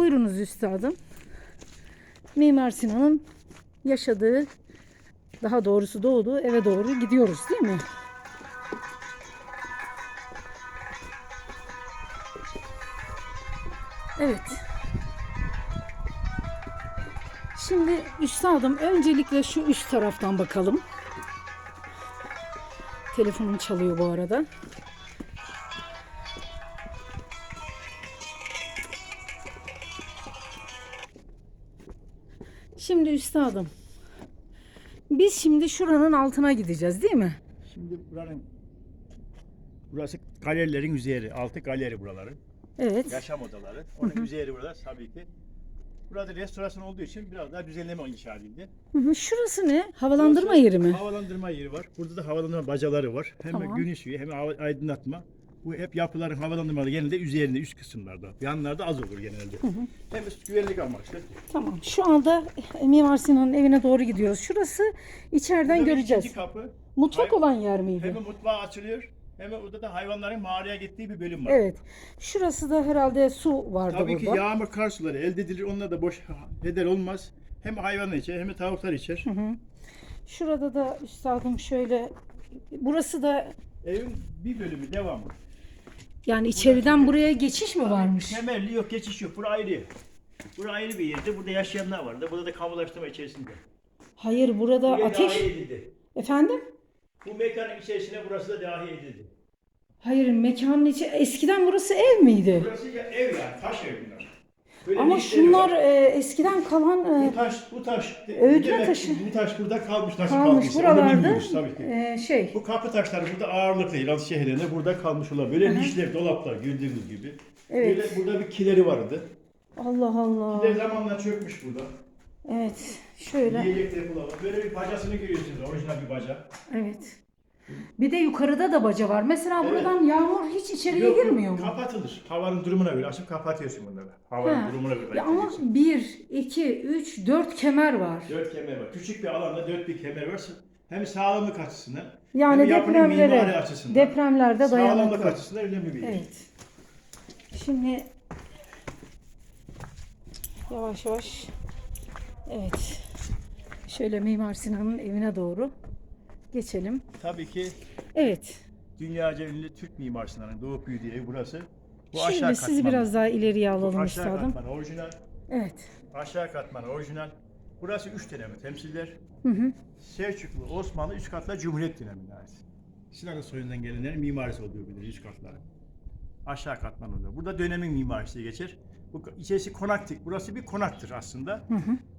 Buyurunuz üstadım. Mimar Sinan'ın yaşadığı, daha doğrusu doğduğu eve doğru gidiyoruz değil mi? Evet. Şimdi üstadım öncelikle şu üst taraftan bakalım. Telefonum çalıyor bu arada. Üstadım. Biz şimdi şuranın altına gideceğiz değil mi? Şimdi buranın burası galerilerin üzeri, altı galeri buraları. Evet. Yaşam odaları. Onun üzeri burada tabii ki. Burada restorasyon olduğu için biraz daha düzenleme inşa edildi. Hı hı, Şurası ne? Havalandırma Burası yeri mi? Havalandırma yeri var. Burada da havalandırma bacaları var. Hem Tamam. gün ışığı hem aydınlatma. Bu hep yapıların havalandırmaları genelde üzerinde, üst kısımlarda. Yanlarda az olur genelde. Hem güvenlik amaçlı. Tamam. Şu anda Mimar Sinan'ın evine doğru gidiyoruz. Şurası içeriden Burada göreceğiz. kapı. Mutfak olan yer miydi? Hem mutfağı açılıyor. Hem orada da hayvanların mağaraya gittiği bir bölüm var. Evet. Şurası da herhalde su vardı Tabii ki burada. yağmur kar suları elde edilir. Onlar da boş heder olmaz. Hem hayvanlar içer hem tavuklar içer. Şurada da üstadım şöyle burası da Evin bir bölümü devamı. Yani içeriden buraya geçiş mi varmış? Temelli yok, geçiş yok. Bura ayrı. Bura ayrı bir yerde. Burada yaşayanlar vardı. Burada da kamulaştırma içerisinde. Hayır burada Buraya ateş. dahil edildi. Efendim? Bu mekanın içerisine burası da dahil edildi. Hayır mekanın içi eskiden burası ev miydi? Burası ya ev yani, taş ev bunlar. Böyle Ama şunlar var. e, eskiden kalan e, Bu taş, bu taş. Öğütme demek taşı. Bu taş burada kalmış. Nasıl kalmış onu buralarda bilmiyoruz tabii ki. e, şey. Bu kapı taşları burada ağırlıklı İran şehirlerinde burada kalmış olabilir. Böyle nişler, dolaplar gördüğünüz gibi. Evet. Böyle burada bir kileri vardı. Allah Allah. Kiler zamanla çökmüş burada. Evet. Şöyle. Yiyecek depolar var. Böyle bir bacasını görüyorsunuz. Orijinal bir baca. Evet. Bir de yukarıda da baca var. Mesela Evet. buradan yağmur hiç içeriye Yok, yok, girmiyor mu? Kapatılır. Havanın durumuna göre açıp kapatıyorsun bunları. Havanın Ha. durumuna göre Ya ama kapatıyorsun. 1, 2, 3, 4 kemer var. Dört kemer var. Küçük bir alanda dört bir kemer var. Hem sağlamlık açısından Yani hem yapının mimari depremlere, açısından. depremlerde Sağlamlık dayanıklı. açısından önemli bir yer. Evet. Şimdi yavaş yavaş evet şöyle Mimar Sinan'ın evine doğru geçelim. Tabii ki Evet. dünyaca ünlü Türk Mimar Sinan'ın doğup büyüdüğü ev burası. Bu Şimdi aşağı sizi katmanı. biraz daha ileriye Bu alalım aşağı üstadım. katmanı orijinal. Evet. Aşağı katmanı orijinal. Burası üç dönemi temsiller. Hı hı. Selçuklu, Osmanlı üç katlar Cumhuriyet dönemine ait. Sinan'ın soyundan gelenlerin mimarisi olduğu bilir üç katları. Aşağı katman oluyor. Burada dönemin mimarisi geçer. Bu içerisi konaktik. Burası bir konaktır aslında.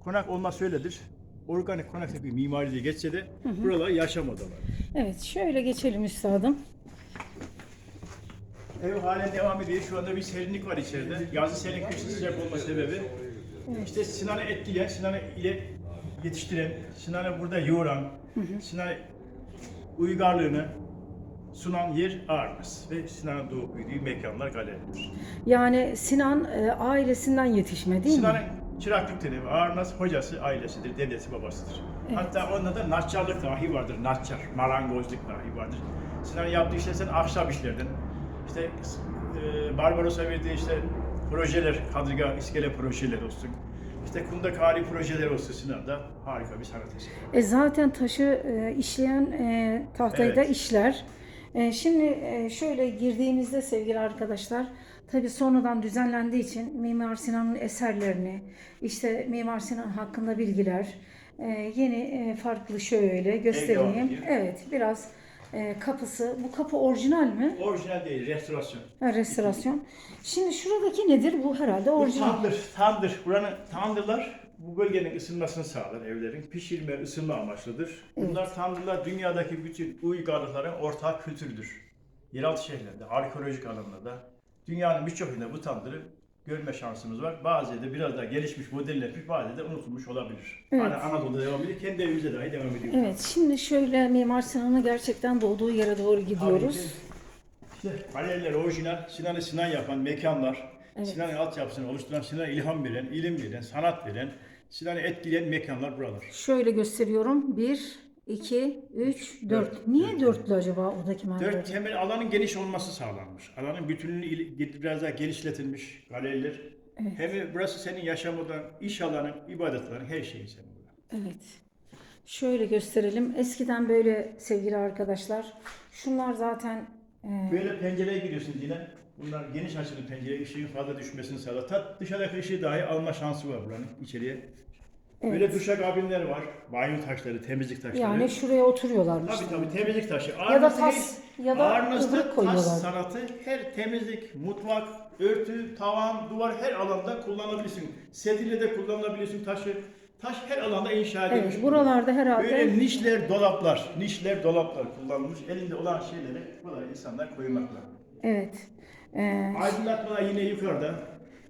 Konak olması öyledir. Organik konaktik bir mimari diye geçse de buralar yaşam odaları. Evet şöyle geçelim üstadım. Ev halen devam ediyor. Şu anda bir serinlik var içeride. Yazı serin, kışın sıcak olma sebebi. İşte Sinan'ı etkileyen, Sinan'ı ile yetiştiren, Sinan'ı burada yoğuran, Sinan'ı uygarlığını sunan yer Ağrınız. Ve Sinan'ın doğup büyüdüğü mekanlar galeridir. Yani Sinan e, ailesinden yetişme değil mi? Çıraklık dönemi, Ağrınız hocası ailesidir, dedesi babasıdır. Hatta onda da natçarlık dahi vardır, natçar, marangozluk dahi vardır. Sinan'ın yaptığı işler sen ahşap işlerden, işte e, Barbaros'a verdiği işte projeler, kadırga, iskele projeleri olsun. İşte kundakari projeleri olsun Sinan'da harika bir sanat eseri. E zaten taşı e, işleyen e, tahtayı da Evet. işler. E, şimdi e, şöyle girdiğimizde sevgili arkadaşlar, tabi sonradan düzenlendiği için Mimar Sinan'ın eserlerini, işte Mimar Sinan hakkında bilgiler, e, yeni e, farklı şöyle göstereyim. Evet, biraz e, kapısı. Bu kapı orijinal mi? Orijinal değil, restorasyon. Ha, restorasyon. Şimdi şuradaki nedir? Bu herhalde Bu orijinal. tandır, tandır. Buranın tandırlar bu bölgenin ısınmasını sağlar evlerin. Pişirme, ısınma amaçlıdır. Bunlar tandırlar dünyadaki bütün uygarlıkların ortak kültürüdür. Yeraltı şehirlerinde, arkeolojik alanlarda, dünyanın birçok yerinde bu tandırı görme şansımız var. Bazı da biraz daha gelişmiş modeller yapmış, bazı da unutulmuş olabilir. Evet. Hani Anadolu'da devam ediyor, kendi evimize dahi devam ediyor. Evet, şimdi şöyle Mimar Sinan'ın gerçekten doğduğu yere doğru gidiyoruz. İşte galeriler orijinal, Sinan'ı Sinan yapan mekanlar, Sinan'ın altyapısını oluşturan, Sinan'a ilham veren, ilim veren, sanat veren, Sinan'ı etkileyen mekanlar buralar. Şöyle gösteriyorum. 1, 2, 3, 4. Niye dörtlü acaba oradaki Dört merdiven? temel alanın geniş olması sağlanmış. Alanın bütünlüğü il- biraz daha genişletilmiş galeriler. Hem de burası senin yaşamından, iş alanın, ibadet alanın, her şeyin senin burada. Evet. Şöyle gösterelim. Eskiden böyle sevgili arkadaşlar. Şunlar zaten e, Böyle pencereye giriyorsun yine. Bunlar geniş açılı pencere, ışığın fazla düşmesini sağlar. Ta dışarıdaki ışığı dahi alma şansı var buranın içeriye. Evet. Böyle duşakabinler var. Banyo taşları, temizlik taşları. yani şuraya oturuyorlarmış. Tabii tabii temizlik taşı. Ya da tas ya da ağırnızda ıhlık tas koyuyorlar. sanatı her temizlik, mutfak, örtü, tavan, duvar her alanda kullanabilirsin. Sedile de kullanabilirsin taşı. Taş her alanda inşa edilmiş. Evet, buralarda herhalde Böyle nişler, dolaplar, nişler, dolaplar kullanılmış. Elinde olan şeyleri buraya insanlar koymakla. evet. E, Aydınlatma yine yukarıda.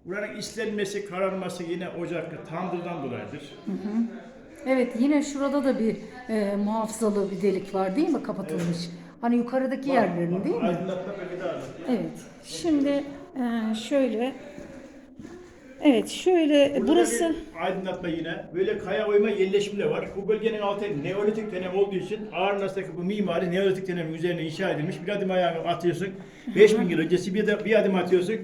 Buranın islenmesi, kararması yine ocaklı, tandırdan dolayıdır. evet yine şurada da bir e, muhafazalı bir delik var değil mi kapatılmış? Hani yukarıdaki yerlerini değil mi? Aydınlatma. Evet. Şimdi e, şöyle Evet şöyle Burada burası aydınlatma yine. Böyle kaya oyma yerleşimi de var. Bu bölgenin altı Neolitik dönem olduğu için Ağrınas'taki bu mimari Neolitik dönemin üzerine inşa edilmiş. Bir adım ayağını atıyorsun. 5000 yıl öncesi bir, de, bir adım atıyorsun.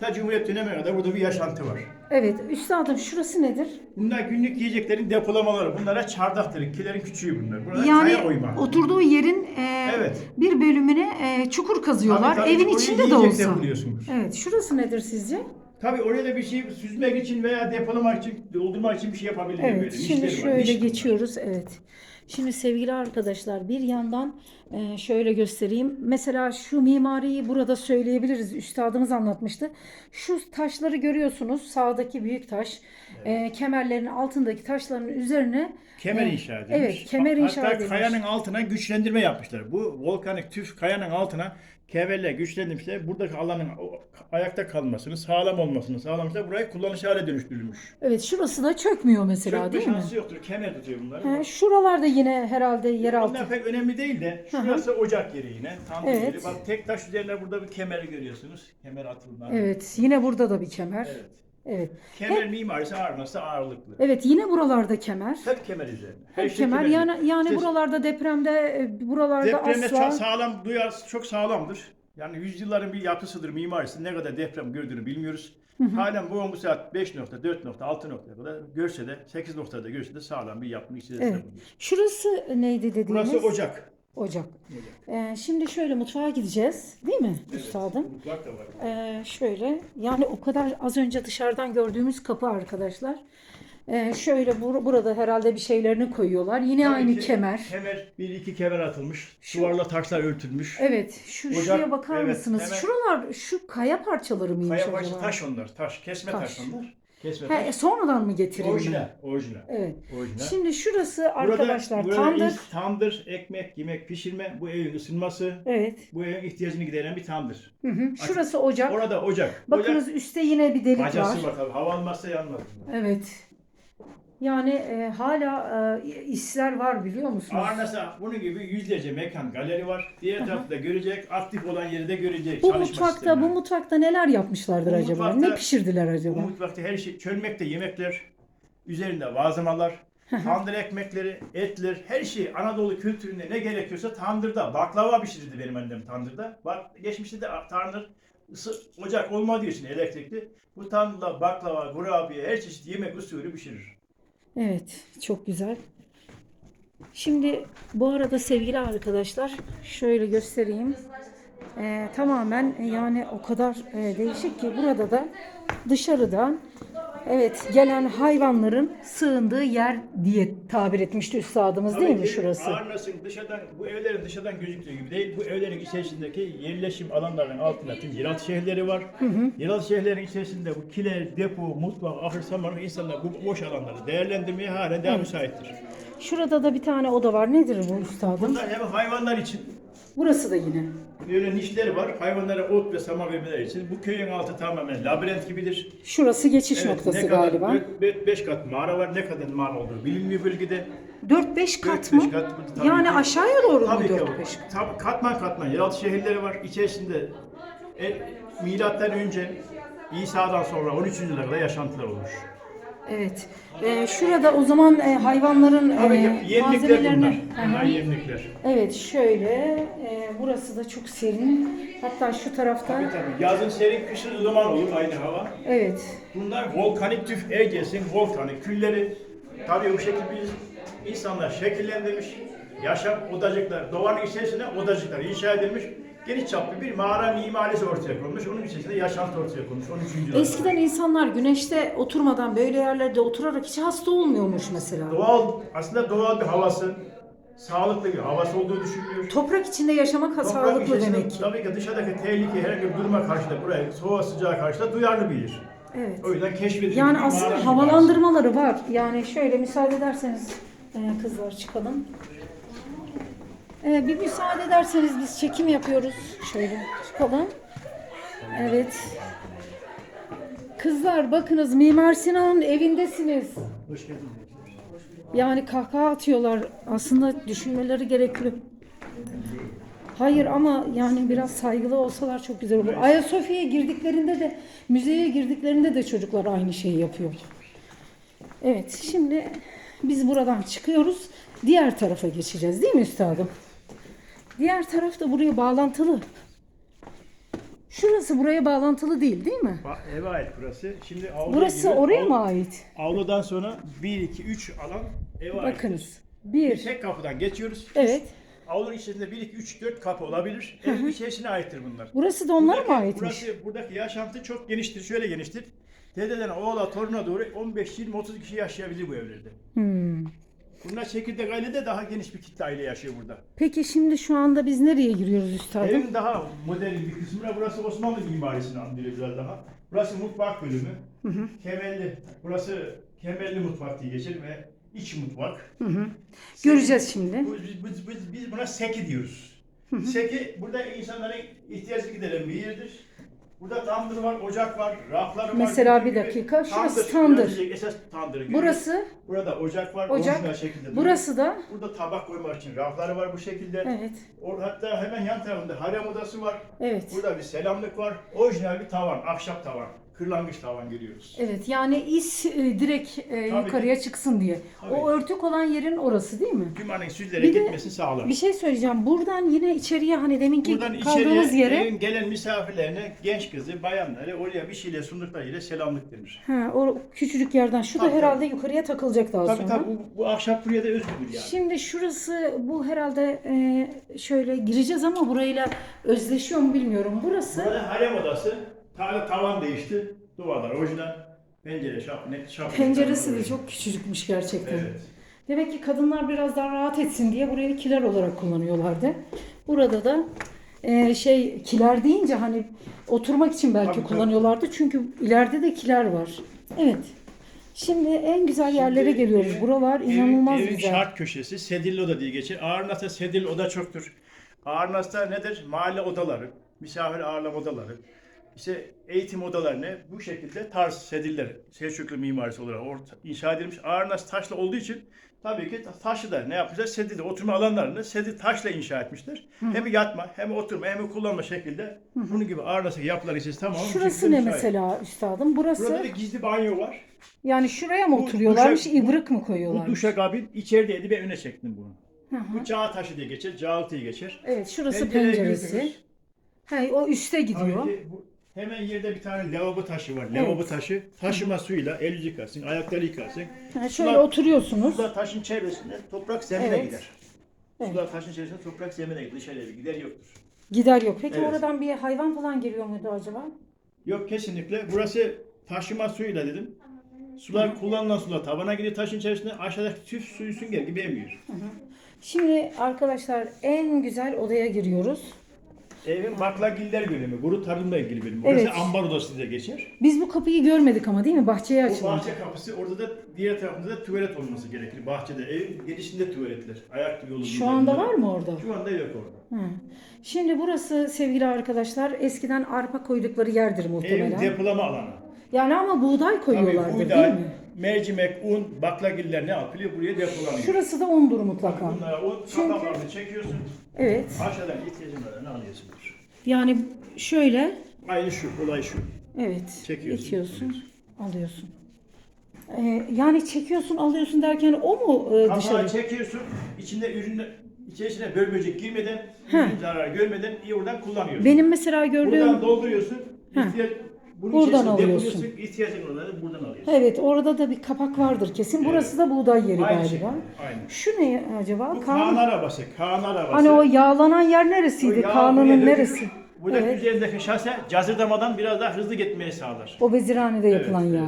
Ta Cumhuriyet dönemine kadar burada bir yaşantı var. evet üstadım şurası nedir? Bunlar günlük yiyeceklerin depolamaları. Bunlara çardaktır. Kilerin küçüğü bunlar. Burada Yani kaya oyma. oturduğu yerin e, Evet. bir bölümüne e, çukur kazıyorlar. Tabii, tabii, Evin içinde de yiyecek olsa. depoluyorsunuz. Evet şurası nedir sizce? Tabii oraya da bir şey süzmek için veya depolamak için, doldurmak için bir şey yapabilir Evet, böyle. şimdi şöyle geçiyoruz. Evet. Şimdi sevgili arkadaşlar bir yandan e, şöyle göstereyim. Mesela şu mimariyi burada söyleyebiliriz. Üstadımız anlatmıştı. Şu taşları görüyorsunuz. Sağdaki büyük taş. e, kemerlerin altındaki taşların üzerine Kemer e, inşa edilmiş. Evet, kemer inşa Hatta edilmiş. kayanın altına güçlendirme yapmışlar. Bu volkanik tüf kayanın altına kemerle güçlendirmişler. Buradaki alanın ayakta kalmasını, sağlam olmasını sağlamışlar. Burayı kullanış hale dönüştürülmüş. Evet, şurası da çökmüyor mesela Çökme değil mi? şansı yoktur. Kemer tutuyor bunları. He, şuralarda yine herhalde yeraltı. Bunlar pek önemli değil de şurası ocak yeri yine. Tandır Evet. yeri. Bak tek taş üzerine burada bir kemeri görüyorsunuz. Kemer atılma. Evet, yine burada da bir kemer. Evet. Evet. Kemer mimarisi ağırması ağırlıklı. Evet, yine buralarda kemer. Hep kemer üzerine. Her Hep şey kemer. kemer Yani yani İşte buralarda depremde e, buralarda Depremde asla çok sağlam, duyar çok sağlamdır. Yani yüzyılların bir yapısıdır mimarisi. Ne kadar deprem gördüğünü bilmiyoruz. Halen bu bu saat 5 nokta, 4 nokta, 6 nokta kadar görse de 8 noktada görse de sağlam bir yapının içerisinde Evet. bulunuyor. Şurası neydi dediğiniz? Burası ocak. Ocak. Ee, şimdi şöyle mutfağa gideceğiz, değil mi üstadım? Mutfak da var. Ee, şöyle yani o kadar az önce dışarıdan gördüğümüz kapı arkadaşlar. Ee, şöyle bur- burada herhalde bir şeylerini koyuyorlar. Yine Tabii aynı ki kemer. Kemer, bir iki kemer atılmış. Duvarla taşlar örtülmüş. Evet, şu Ocak, şuraya bakar evet, mısınız? hemen- Şuralar şu kaya parçaları mıymış Kaya parça acaba? taş onlar. Taş. Kesme taş, Taş. onlar. Kesme Ha, e, sonradan mı getirildi? Orijinal. Orijinal. Evet. Orijinal. Şimdi şurası Burada- arkadaşlar burada tandır. is- tandır, ekmek, yemek pişirme, bu evin ısınması, Evet. bu evin ihtiyacını gideren bir tandır. Hı hı. Şurası ocak. Orada ocak. Bakınız üstte yine bir delik Bacası var. bakalım. Hava almazsa yanmaz. Evet. Yani e, hala e, isler var biliyor musunuz? Ağırnasa bunun gibi yüzlerce mekan, galeri var. Diğer tarafta görecek, aktif olan yeri de görecek. Bu mutfakta sistemi. bu mutfakta neler yapmışlardır Bu acaba? mutfakta- ne pişirdiler Bu acaba? mutfakta her şey, çölmekte yemekler, üzerinde vazımalar, tandır ekmekleri, etler, her şey Anadolu kültüründe ne gerekiyorsa tandırda. Baklava pişirirdi benim annem tandırda. Bak geçmişte de tandır ısı, ocak olmadığı için elektrikli. Bu tandırda baklava, kurabiye, her çeşit yemek usulü pişirir. Evet, çok güzel. Şimdi bu arada sevgili arkadaşlar şöyle göstereyim. Ee, tamamen yani o kadar e, değişik ki burada da dışarıdan evet gelen hayvanların sığındığı yer diye tabir etmişti üstadımız değil mi şurası? Ağırnas'ın dışarıdan, bu evlerin dışarıdan gözüktüğü gibi değil. Bu evlerin içerisindeki yerleşim alanlarının altında tüm yeraltı şehirleri var. Yeraltı şehirlerin içerisinde bu kile, depo, mutfak, ahır, samanlık insanlar bu boş alanları değerlendirmeye halen daha müsaittir. Şurada da bir tane oda var. Nedir bu üstadım? Bunlar hem hayvanlar için Burası da yine. Böyle nişleri var. Hayvanlara ot ve saman vermeleri için. Bu köyün altı tamamen labirent gibidir. Şurası geçiş Evet, noktası ne kadar galiba. 5 kat mağara var. Ne kadar mağara olduğu bilinmiyor bölgede. 4-5 kat 4-5 mı? kat, tabii yani ki. aşağıya doğru mu Tabii ki 4-5 o. kat? Tabii katman katman yeraltı şehirleri var. İçerisinde e, milattan önce İsa'dan sonra 13. yüzyıla kadar yaşantılar olmuş. Evet. Ee, şurada o zaman e, hayvanların Tabii e, yemlikler malzemelerini... Bunlar Hı hı. yemlikler. Evet şöyle e, burası da çok serin. Hatta şu tarafta Tabii tabii. Yazın serin, kışın ılıman olur aynı hava. evet. Bunlar volkanik tüf Ege'sin volkanik külleri. Tabii bu şekilde biz insanlar şekillendirmiş. Yaşam odacıklar, doğanın içerisinde odacıklar inşa edilmiş. Geniş çaplı bir mağara mimarisi ortaya konmuş. Onun içerisinde yaşantı ortaya konmuş. 13. yüzyılda. Eskiden insanlar güneşte oturmadan böyle yerlerde oturarak hiç hasta olmuyormuş mesela. Doğal, aslında doğal bir havası, sağlıklı bir havası olduğu düşünülüyor. Toprak içinde yaşamak Toprak sağlıklı içerisinde demek ki. Tabii ki dışarıdaki tehlike herhangi bir duruma karşı da buraya soğuğa sıcağa karşı da duyarlı bir yer. Evet. O yüzden keşfedilmiş Yani bir mağara aslında mimarisi. havalandırmaları var. Yani şöyle müsaade ederseniz e, kızlar çıkalım. E, bir müsaade ederseniz biz çekim yapıyoruz. Şöyle çıkalım. Evet. Kızlar bakınız Mimar Sinan'ın evindesiniz. Hoş geldiniz. Yani kahkaha atıyorlar. Aslında düşünmeleri gerekiyor. Hayır ama yani biraz saygılı olsalar çok güzel olur. Ayasofya'ya girdiklerinde de müzeye girdiklerinde de çocuklar aynı şeyi yapıyor. Evet şimdi biz buradan çıkıyoruz. Diğer tarafa geçeceğiz değil mi üstadım? Diğer taraf da buraya bağlantılı. Şurası buraya bağlantılı değil değil mi? Ba- Eve ait burası. Şimdi avlu Burası gibi, oraya mı ait? Avludan sonra 1, 2, 3 alan eve ait. Bakınız. Bir tek kapıdan geçiyoruz. Evet. Avlunun içerisinde 1, 2, 3, 4 kapı olabilir. Evin içerisine aittir bunlar. Burası da onlara mı Buradaki- aitmiş? Burası, buradaki yaşantı çok geniştir. Şöyle geniştir. Dededen oğula toruna doğru 15, 20, 30 kişi yaşayabilir bu evlerde. Hmm. Bunlar çekirdek ailede daha geniş bir kitle aile yaşıyor burada. Peki şimdi şu anda biz nereye giriyoruz üstadım? Evin daha modern bir kısmına burası Osmanlı mimarisini andırıyor biraz daha. Burası mutfak bölümü. Kemerli. Burası kemerli mutfak diye geçer ve iç mutfak. Göreceğiz şimdi. Bu- Biz, biz, biz, biz buna seki diyoruz. Seki burada insanların ihtiyacını gideren bir yerdir. Burada tandır var, ocak var, raflar var. Mesela bir dakika, şurası tandır, tandır. Esas tandır. gibi. Burası Burada ocak var, ocak. orijinal şekilde. Burası da Burada tabak koymak için rafları var bu şekilde. evet. Or, hatta hemen yan tarafında harem odası var. Evet. Burada bir selamlık var. Orijinal bir tavan, ahşap tavan. Kırlangıç tavan görüyoruz. Evet yani is e, direkt e, yukarıya çıksın diye. Tabii. O örtük olan yerin orası değil mi? Kümanın süzlere Bir de gitmesini sağlar. Bir şey söyleyeceğim. Buradan yine içeriye hani deminki Buradan kaldığımız içeriye yere evin gelen misafirlerine, genç kızı, bayanları oraya bir şeyle sundukları yere selamlık denir. ha, o küçücük yerden şu da Tabii, herhalde yukarıya takılacak daha Tabii sonra. tabii bu, bu ahşap buraya da özgüdür yani. Şimdi şurası bu herhalde e, şöyle gireceğiz ama burayla özleşiyor mu bilmiyorum. Burası Burada harem odası. Tane tavan değişti. Duvarlar orijinal. Pencere, şap, net, şap. penceresi de çok küçücükmüş gerçekten. Evet. Demek ki kadınlar biraz daha rahat etsin diye burayı kiler olarak kullanıyorlardı. Burada da e, şey kiler deyince hani oturmak için belki Tabii, tabii. kullanıyorlardı. Çünkü ileride de kiler var. Evet. Şimdi en güzel yerlere geliyoruz. Evin- Buralar inanılmaz evin güzel. şart köşesi Sedilli Oda diye geçer. Ağırnas'ta Sedilli Oda çoktur. Ağırnas'ta nedir? Mahalle odaları, misafir ağırlama odaları, işte eğitim odalarını bu şekilde tarz sediller, Selçuklu mimarisi olarak orta, inşa edilmiş. Ağırnas taşla olduğu için tabii ki taşı da ne yapmışlar? Sedilde oturma alanlarını sedil taşla inşa etmişler. Hem yatma, hem oturma, hem kullanma şekilde. Bunun gibi Ağırnas'taki yapılar içerisinde tamam. bu Şurası ne mesela üstadım? Burası Burada bir gizli banyo var. yani şuraya mı Bu oturuyorlarmış, duşa- ibrik mi Bu koyuyorlarmış? duşakabin içerideydi ben öne çektim bunu. Hı hı. Bu çağ taşı diye geçer, cağ diye geçer. Evet, şurası Pencereye penceresi. girdiniz. He, o üste gidiyor. Tabii bu hemen yerde bir tane lavabo taşı var. Lavabo taşı taşıma suyla el yıkarsın, ayakları yıkarsın. Ha, şöyle Sular- oturuyorsunuz. Sular taşın çevresinde toprak zemine Evet. gider. Evet. Sular taşın içerisinde toprak zemine gider. Dışarıya bir gider yoktur. Gider yok. Peki Evet. oradan bir hayvan falan geliyor muydu acaba? Yok kesinlikle. Burası taşıma suyla dedim. Sular kullanılan sular tabana gidiyor taşın içerisinde aşağıdaki tüf suyu sünger gibi emiyor. Şimdi arkadaşlar en güzel odaya giriyoruz. Evin baklagiller bölümü, kuru tarımla ilgili bölümü. Evet. Burası ambar odası diye geçer. Biz bu kapıyı görmedik ama değil mi? Bahçeye Bu açılan. bahçe kapısı orada da diğer tarafında da tuvalet olması gerekir. Bahçede evin girişinde tuvaletler. Ayak yolu. Şu anda var mı orada? Şu anda yok orada. Hı. Şimdi burası sevgili arkadaşlar eskiden arpa koydukları yerdir Evin muhtemelen. depolama alanı. Yani ama buğday koyuyorlardı değil buğday, mi? mercimek, un, baklagiller ne yapılıyor? Buraya depolanıyor. Şurası da undur mutlaka. Bunlara un, Çünkü- çekiyorsun. Evet. Aşağıdan ihtiyacın alıyorsunuz? Yani şöyle Aynı şu, olay şu. evet Çekiyorsun, itiyorsun, alıyorsun. Ee, yani çekiyorsun, alıyorsun derken o mu e, Kapağı dışarı? çekiyorsun, içinde ürün içerisine böl girmeden, Heh. ürün zarar görmeden iyi oradan kullanıyorsun. Benim mesela gördüğüm Buradan dolduruyorsun, Heh. ihtiyaç, bunun Buradan alıyorsun. depoluyorsun, ihtiyacın olanları buradan alıyorsun. Evet orada da bir kapak vardır kesin. Burası da buğday yeri Aynı galiba. şekilde, aynı. Şu ne acaba? Bu Kaan- Kaan arabası, Kaan arabası. Hani o yağlanan yer neresiydi? Yağ buraya dökülür. neresi? Burada Evet. üzerindeki şase cazırdamadan biraz daha hızlı gitmeyi sağlar. O bezirhanede yapılan Evet, yağ.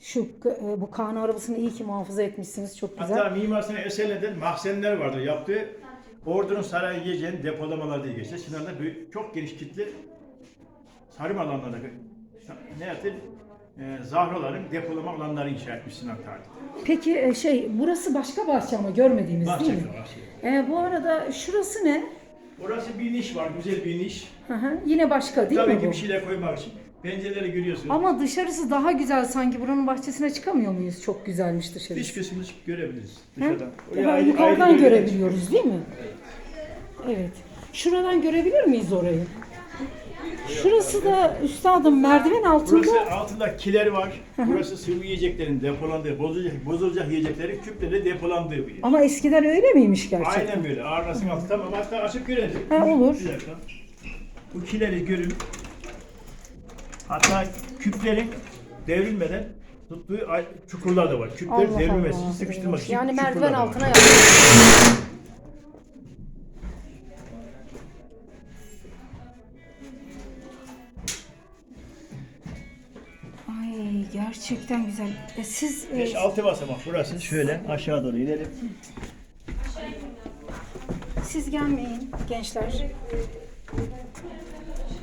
Şu e, bu Kaan arabasını iyi ki muhafaza etmişsiniz. Çok güzel. Hatta Mimar Sinan eserlerden mahzenler vardır yaptığı. Ordunun sarayı yiyeceğin depolamalar diye geçer. Sinan'da büyük, çok geniş kitle sarım alanlarda ne yaptı? Ee, zahroların depolama alanları inşa etmiş Sinan tarihte. Peki e, şey burası başka bahçe ama görmediğimiz Bahçe değil mi? bahçe. E, bu arada şurası ne? Orası bir niş var, güzel bir niş. Hı hı, Yine başka değil Tabii mi ki bu? bir şeyler koymak için. Pencereleri görüyorsunuz. Ama dışarısı daha güzel sanki. Buranın bahçesine çıkamıyor muyuz? Çok güzelmiş dışarısı. Dış kısmını görebiliriz dışarıdan. Oraya ayrı- yukarıdan ayrı bölümler görebiliyoruz değil mi? Evet. Şuradan görebilir miyiz orayı? Şurası da üstadım merdiven altında. Burası altında kiler var. Burası sıvı yiyeceklerin depolandığı, bozulacak, bozulacak yiyeceklerin küpleri depolandığı bir yer. Ama eskiden öyle miymiş gerçekten? Aynen böyle. Ağırlasın altı tamam. Hatta açıp görelim. Ha, olur. Bir dakika. Bu kileri görün. Hatta küplerin devrilmeden tuttuğu ay- çukurlar da var. Küpler Allah devrilmesi için sıkıştırmak için Yani çukurlar merdiven da var. altına yapmış. Ay gerçekten güzel. E, siz e, 5-6 basamak burası. Şöyle aşağı doğru inelim. siz gelmeyin gençler.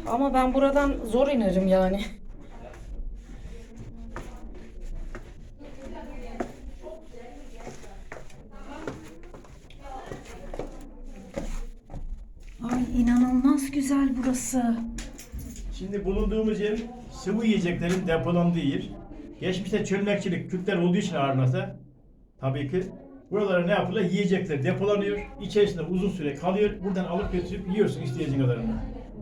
Ama ben buradan zor inerim yani. Ay inanılmaz güzel burası. Şimdi bulunduğumuz yer sıvı yiyeceklerin depolandığı yer. Geçmişte çömlekçilik küpler olduğu için Arnavut'ta tabii ki buralara ne yapılıyor? Yiyecekler depolanıyor. İçerisinde uzun süre kalıyor. Buradan alıp götürüp yiyorsun isteyeceğin kadarını.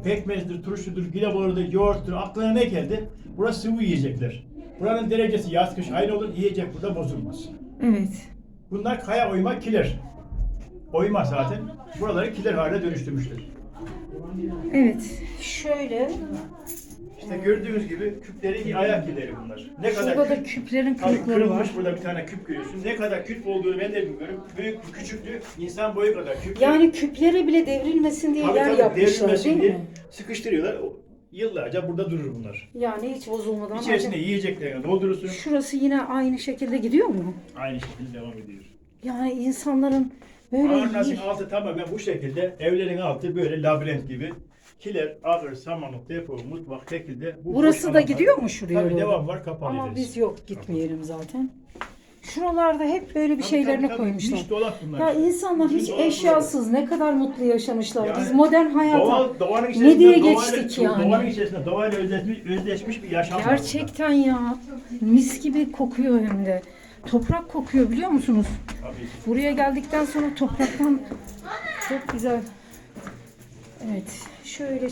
Pekmezdir, turşudur, gilaborudur, yoğurttur, aklına ne geldi? Burası sıvı yiyecekler. Buranın derecesi yaz kış aynı olur, yiyecek burada bozulmaz. Evet. Bunlar kaya oyma kiler. Oyma zaten. Buraları kiler haline dönüştürmüşler. Evet. Şöyle. İşte gördüğünüz gibi küplerin ayak ileri bunlar. Ne kadar Şurada da küp- küplerin Tabii kırıkları kırılmış var. burada bir tane küp görüyorsun. Ne kadar küp olduğunu ben de bilmiyorum. Büyük mü küçük mü insan boyu kadar küp. Yani küpleri bile devrilmesin diye yer yapmışlar devrilmesin değil diye mi? sıkıştırıyorlar. O- Yıllarca burada durur bunlar. Yani hiç bozulmadan. İçerisine yiyeceklerini doldurursun. Şurası yine aynı şekilde gidiyor mu? Aynı şekilde devam ediyor. Yani insanların böyle iyi- altı tamamen bu şekilde. Evlerin altı böyle labirent gibi. Kiler, ahır, samanlık, depo, mutfak şekilde. Bu Burası boş da alanlar. gidiyor mu şuraya Tabii doğru? devam var kapalı Ama biz yok gitmeyelim zaten. Şuralarda hep böyle bir şeylerini koymuşlar. Hiç dolap bunlar. Ya insanlar hiç dolaplar- eşyasız ne kadar mutlu yaşamışlar. Yani Biz modern hayata Doğal, doğanın ne içerisinde diye doğayla- geçtik yani? Doğanın içerisinde doğayla özleşmiş, özleşmiş bir yaşam var gerçekten ya mis gibi kokuyor hem de. Toprak kokuyor biliyor musunuz? Tabii. Buraya geldikten sonra topraktan çok güzel. Evet, şöyle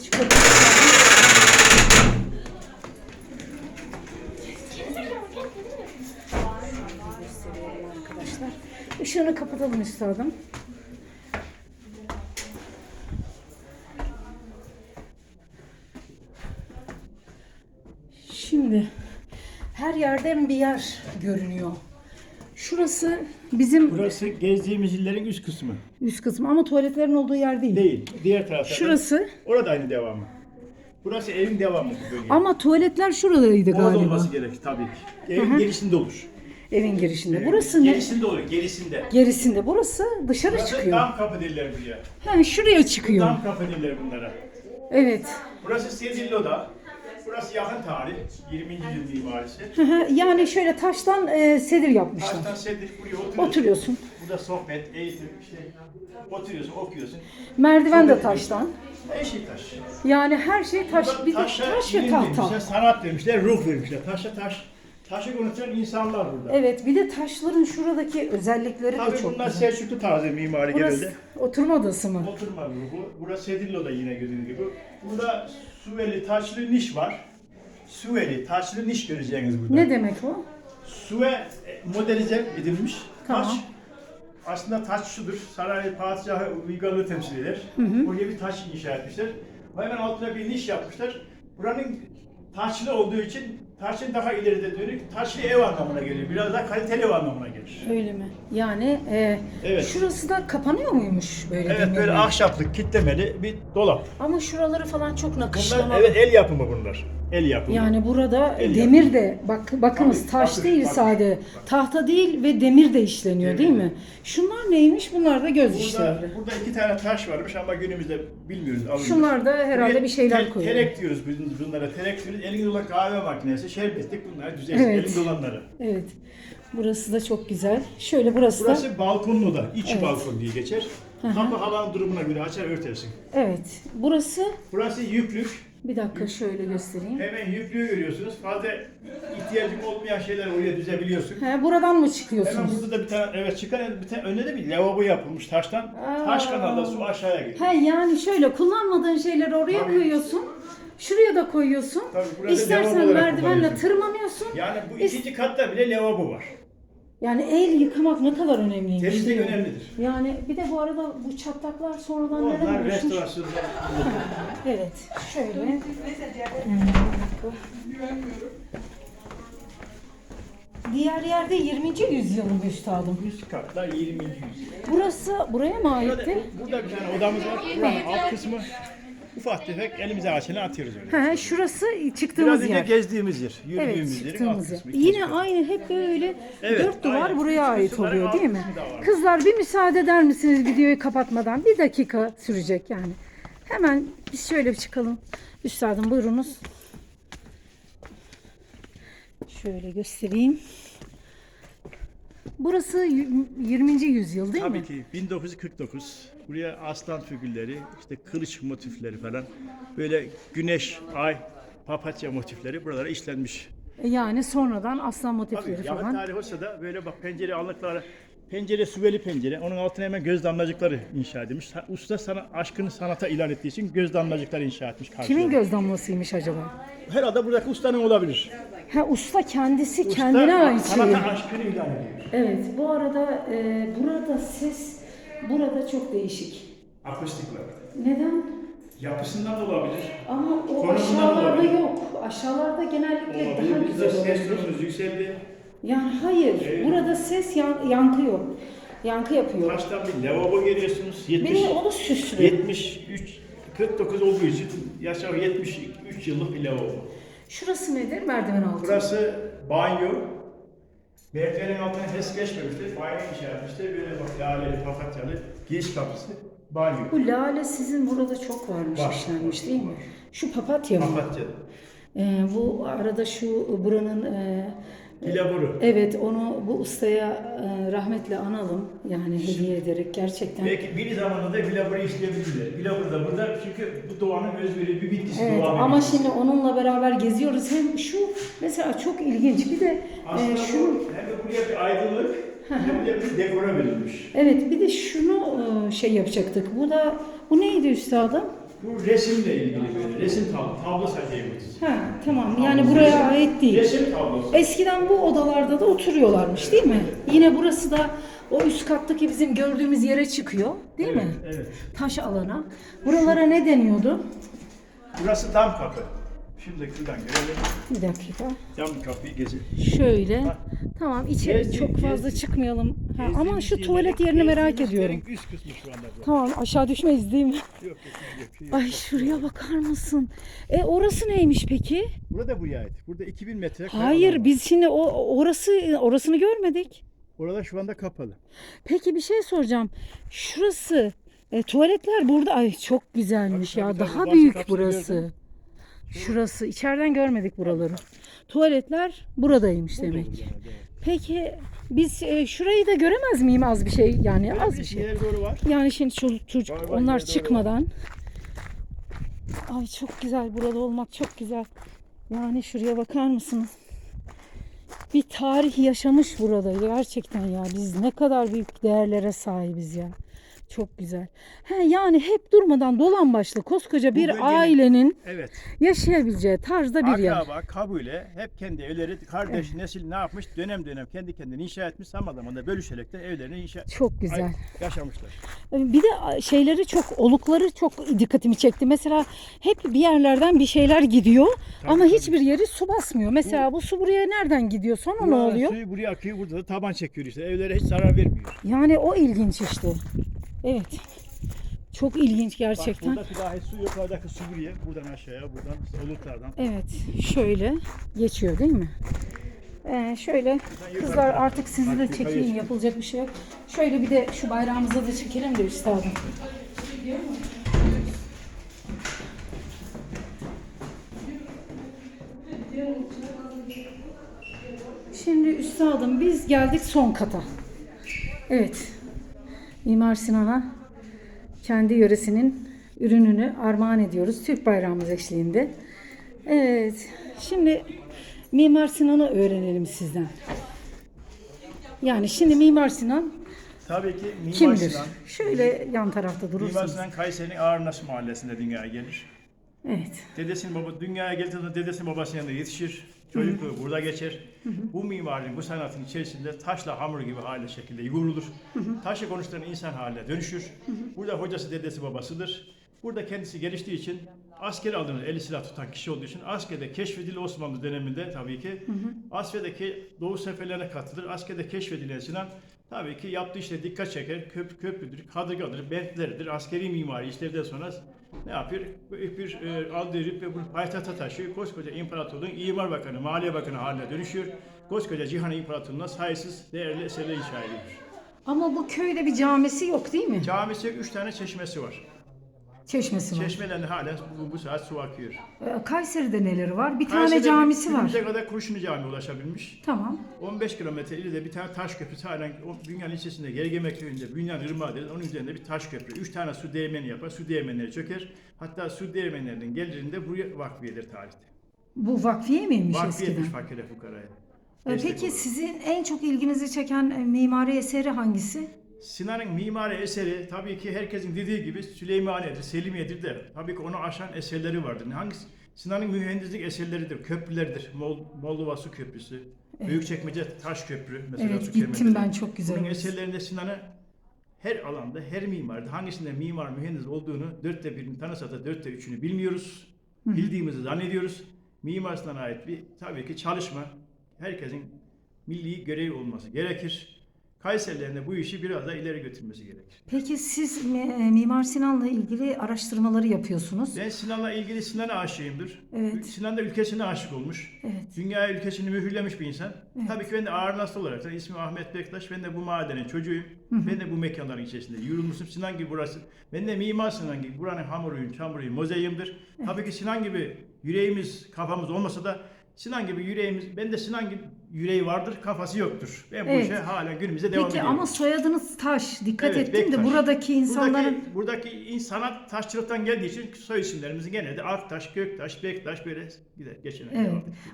arkadaşlar. Işığını kapatalım üstadım. Şimdi her yerden bir yer görünüyor. Şurası bizim Burası gezdiğimiz illerin üst kısmı. üst kısmı ama tuvaletlerin olduğu yer değil. Değil. Diğer tarafta. Şurası Orada aynı devamı. Burası evin devamı bu bölge. ama tuvaletler şuradaydı Orada galiba. olması gerekir tabii ki. Evin gerisinde olur. Evin girişinde. Burası ne? Gerisinde olur, gerisinde. Gerisinde. Burası dışarı Burası çıkıyor. dam kapı derler buraya. Ha, şuraya çıkıyor. Dam kapı derler bunlara. Evet. Burası Sedillo'da. Burası yakın tarih. 20. yüzyıl mimarisi. Yani şöyle taştan e, sedir yapmışlar. Taştan sedir buraya oturuyorsun. Oturuyorsun. Burada sohbet, eğitim, işte oturuyorsun, okuyorsun. Merdiven de Sohbet taştan. Her şey taş. Yani her şey taş. Bir de taş ve tahta. vermişler, sanat vermişler, ruh vermişler. Taşa taş. Taşı konuşan insanlar burada. Evet bir de taşların şuradaki özellikleri de Tabii çok bunlar güzel. Selçuklu tarzı mimari Burası genelde. oturma odası mı? Oturma grubu. Burası Sedillo'da yine gördüğünüz gibi. Burada Suveli taşlı niş var. Suveli taşlı niş göreceğiniz burada. Ne demek o? Suve e, modelize edilmiş Tamam. taş. Aslında taş şudur. Saray padişahı uygarlığı temsil eder. Oraya bir taş inşa etmişler. Hemen altına bir niş yapmışlar. Buranın taşlı olduğu için taşın daha ileride dönük taşlı ev anlamına geliyor. Biraz daha kaliteli ev anlamına gelir. Öyle mi? Yani e, Evet. şurası da kapanıyor muymuş böyle Evet böyle ahşaplık kitlemeli bir dolap. Ama şuraları falan çok Bunlar nakışlama. evet el yapımı bunlar. El yapımı. Yani burada El demir de bak bakınız Tabii, taş bakır, değil sade. Tahta değil ve demir de işleniyor Demir. değil mi? Şunlar neymiş? Bunlar da göz Burada, işleri. burada iki tane taş varmış ama günümüzde bilmiyoruz. alınmış. Şunlar da herhalde Buraya bir şeyler tel- koyuyor. Terek diyoruz biz bunlara. Terek diyoruz. Elinde olan kahve makinesi, şerbetlik bunlar düzey. Evet. Elinde olanları. Evet. Burası da çok güzel. Şöyle burası, da. Burası balkonlu da. iç Evet. balkon diye geçer. Kapı havanın durumuna göre açar örtersin. Evet. Burası Burası yüklük. Bir dakika şöyle göstereyim. Hemen yüklüğü görüyorsunuz. Fazla ihtiyacın olmayan şeyler oraya düzebiliyorsun. He, buradan mı Hemen çıkıyorsunuz? burada da bir tane evet çıkan bir tane önünde de bir lavabo yapılmış taştan. Taş kanalda su aşağıya geliyor. He yani şöyle kullanmadığın şeyleri oraya Tabii. koyuyorsun. Şuraya da koyuyorsun. Tabii, burada İstersen lavabo olarak merdivenle kullanıyorsun. tırmanıyorsun. Yani bu İs- ikinci katta bile lavabo var. Yani el yıkamak ne kadar önemliymiş. Temizlik değil mi? önemlidir. Yani bir de bu arada bu çatlaklar sonradan neden Onlar oluşmuş? restorasyonda Evet, şöyle. Hmm. Diğer yerde 20. yüzyılın üstadım. üst katta 20. yüzyıl. Burası buraya mı Burada, aitti? burada bir tane odamız var. Buranın alt kısmı ufak tefek elimize açını atıyoruz öyle. He, şurası Biraz çıktığımız önce yer. gezdiğimiz yer, Evet, yürüdüğümüz yerin alt çıktığımız yer. kısmı. Yine kat. aynı hep böyle Evet, dört duvar aynen. buraya ait oluyor değil mi? kısmı var. Kızlar bir müsaade eder misiniz videoyu kapatmadan? Bir dakika sürecek yani. Hemen biz şöyle bir çıkalım. Üstadım buyurunuz. Şöyle göstereyim. Burası y- 20. yüzyıl değil Tabii mi? ki 1949. Buraya aslan figürleri, işte kılıç motifleri falan, böyle güneş, ay, papatya motifleri buralara işlenmiş. Yani sonradan aslan Tabii motifleri yakın falan. tarih olsa da böyle bak pencere allıkları, pencere süveli pencere, onun altına hemen göz damlacıkları inşa edilmiş. Usta sana aşkını sanata ilan ettiği için göz damlacıkları inşa etmiş. Kimin karşıya. göz damlasıymış acaba? Herhalde buradaki ustanın olabilir. Ha usta kendisi Usta kendine ait şey. sanata aşkını ilan ediyor. Evet, bu arada e, burada ses burada çok değişik. Akustik var. Neden? Yapısından da olabilir. Ama o aşağılarda olabilir. yok. Aşağılarda genellikle daha Olabilir. Bizde güzel ses olur. tonumuz yükseldi. Yani hayır, Evet. burada ses yan- yankı yok. Yankı yapıyor. Taştan bir lavabo görüyorsunuz. 70, Bir de onu süslü. 73, 49 olduğu için yaşam 73 yıllık bir lavabo. Şurası nedir? Merdiven altı. Burası banyo. Merdivenin altına HES geçmemiştir. Banyo inşa etmiştir. Böyle bak laleli, papatyalı giriş kapısı. Banyo. Bu lale sizin burada çok varmış, Var. işlenmiş değil mi? Şu papatya mı? Papatya. Ee, bu arada şu buranın e, Pilaburu. evet onu bu ustaya e, rahmetle analım. Yani hediye ederek gerçekten. Belki bir zamanında pilaburu işleyebilirler. Pilabur da burada çünkü bu doğanın özveri bir bitkisi. Evet doğanın ama bitkisi. şimdi onunla beraber geziyoruz. Hem şu mesela çok ilginç. Bir de Aslında e, bu şunu hem de buraya bir aydınlık hem de bir dekora verilmiş. evet bir de şunu e, şey yapacaktık. Bu da bu neydi üstadım? Bu resimle ilgili böyle resim tablo, tablo bu. Ha tamam. Yani buraya ait değil. Resim tablosu. Eskiden bu odalarda da oturuyorlarmış değil mi? Yine burası da o üst kattaki bizim gördüğümüz yere çıkıyor değil mi? Evet. Taş alana. Buralara ne deniyordu? Burası dam kapı. Şimdi şuradan görelim. Bir dakika. Dam kapıyı gezin. Şöyle. Tamam içeri Gezdik, çok fazla gezdik. çıkmayalım. Ha, ama Gezdiğimiz şu yerlerin- tuvalet yerini merak gezdiğimiz ediyorum. yerin Üst kısmı şu anda bu. Tamam aşağı düşmeyiz değil mi? Yok yok yok. yok. Ay şuraya bakar mısın? E orası neymiş peki? Burada buraya ait. Burada 2000 metre. Hayır var. biz şimdi o orası orasını görmedik. Orada şu anda kapalı. Peki bir şey soracağım. Şurası e, tuvaletler burada ay çok güzelmiş Tabii, ya. tabii, tabii. Daha Bahçe büyük burası. gördüm. Şurası içeriden görmedik buraları. Tuvaletler buradaymış Burada demek. Peki biz e, şurayı da göremez miyim az bir şey yani az bir şey. ileri doğru var. Yani şimdi çocuk, çocuk Var, var, onlar çıkmadan. Ay çok güzel burada olmak çok güzel. Yani şuraya bakar mısınız? Bir tarih yaşamış burada gerçekten ya. Biz ne kadar büyük değerlere sahibiz ya. Çok güzel. He, yani hep durmadan dolan başlı koskoca bir bölgenin- ailenin Evet. yaşayabileceği tarzda bir yer. Akraba, kabile hep kendi evleri, kardeş, nesil ne yapmış? Dönem dönem kendi kendini inşa etmiş. Zaman zaman da bölüşerek de evlerini inşa Çok güzel. Ay- yaşamışlar. Bir de şeyleri çok, olukları çok dikkatimi çekti. Mesela hep bir yerlerden bir şeyler gidiyor Tabii, ama tabii. hiçbir yeri su basmıyor. Mesela bu su buraya nereden gidiyor? Sonra ne oluyor? Suyu buraya akıyor, burada da taban çekiyor işte. Evlere hiç zarar vermiyor. Yani o ilginç işte. Evet. Çok ilginç Bak gerçekten. buradaki dahi su yukarıdaki su buraya, buradan aşağıya, buradan oluklardan. Evet, şöyle geçiyor değil mi? Ee, şöyle kızlar artık sizi de Bak, çekeyim yapılacak bir şey yok. Şöyle bir de şu bayrağımıza da çekelim de üstadım. Şimdi üstadım biz geldik son kata. Evet. Mimar Sinan'a kendi yöresinin ürününü armağan ediyoruz. Türk bayrağımız eşliğinde. Evet. Şimdi Mimar Sinan'ı öğrenelim sizden. Yani şimdi Mimar Sinan Tabii ki Mimar kimdir? Sinan, Şöyle yan tarafta Mimar durursunuz. Sinan Kayseri'nin Ağırnaş mahallesinde dünyaya gelir. Evet. Dedesinin baba dünyaya geldiğinde dedesinin babasının yanında yetişir. Çocukluğu burada geçer. Bu mimarinin, bu sanatın içerisinde taşla hamur gibi hale şekilde yoğrulur. Taşı konuşturan insan haline dönüşür. Burada hocası, dedesi, babasıdır. Burada kendisi geliştiği için asker aldığınız eli silah tutan kişi olduğu için askerde keşfedildi Osmanlı döneminde tabii ki. Askerdeki Doğu seferlerine katılır. Askerde keşfedilen Sinan tabii ki yaptığı işte dikkat çeker. Köp, köprüdür, kadırgadır, bentleridir. Askeri mimari işlerden sonra ne yapıyor? Bir, bir e, aldığı rütbe bunu payitahta taşıyor. Koskoca imparatorluğun imar bakanı, maliye bakanı haline dönüşüyor. Koskoca cihan imparatorluğuna sayısız değerli eserler inşa ediyor. Ama bu köyde bir camisi yok değil mi? Camisi üç tane çeşmesi var. Çeşmesi var. Çeşmelerinde hala bu, bu saat su akıyor. Ee, Kayseri'de neleri var? Bir tane Kayseri'de camisi var. günümüze kadar Kurşunlu Cami ulaşabilmiş. Tamam. 15 kilometre ileride bir tane taş köprüsü halen o Bünyan ilçesinde Gergeme köyünde Bünyan Irmağı deriz. Onun üzerinde bir taş köprü. Üç tane su değirmeni yapar. Su değirmenleri çöker. Hatta su değirmenlerinin gelirinde buraya vakfiyedir tarihte. Bu vakfiye miymiş Vakfiye eskiden? etmiş fakire fukaraya. Ee, Peki olur. sizin en çok ilginizi çeken e, mimari eseri hangisi? Sinan'ın mimari eseri tabii ki herkesin dediği gibi Süleymaniye'dir, Selimiye'dir de tabii ki onu aşan eserleri vardır. Hangisi? Sinan'ın mühendislik eserleridir, köprüleridir. Mol, Moldova Su Köprüsü, Büyükçekmece Taş Köprü mesela Evet, gittim ben, çok güzel Bunun eserlerinde Sinan'ı her alanda, her mimarda hangisinde mimar, mühendis olduğunu dörtte birini tanısa da dörtte üçünü bilmiyoruz. Bildiğimizi zannediyoruz. Mimar Sinan'a ait bir tabii ki çalışma herkesin milli görevi olması gerekir. Kayserilerin de bu işi biraz daha ileri götürmesi gerekir. Peki siz mi- Mimar Sinan'la ilgili araştırmaları yapıyorsunuz. Ben Sinan'la ilgili Sinan'a aşığımdır. Evet. Sinan da ülkesine aşık olmuş. Evet. Dünya ülkesini mühürlemiş bir insan. Tabii ki ben de ağır nasıl olarak da ismim Ahmet Bektaş. Ben de bu mahallenin çocuğuyum. Ben de bu mekanların içerisinde yürümüşüm. Sinan gibi burası. Ben de Mimar Sinan gibi buranın hamuruyum, çamuruyum, mozaiyimdir. Tabii ki Sinan gibi yüreğimiz, kafamız olmasa da Sinan gibi yüreğimiz, ben de Sinan gibi yüreği vardır, kafası yoktur. Ben bu Evet. işe hala günümüze devam Peki ediyorum. ama soyadınız Taş. Dikkat Evet, ettim de buradaki insanların Buradaki, buradaki in- sanat taşçılıktan geldiği için soy isimlerimiz genelde Aktaş, Göktaş, Bektaş böyle gider geçen Evet.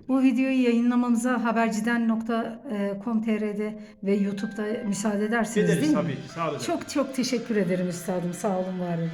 Bu videoyu yayınlamamıza haberciden.com.tr'de ve YouTube'da müsaade edersiniz Ederiz değil mi? tabii. Sağ olun. Çok çok teşekkür ederim üstadım. Sağ olun, var olun.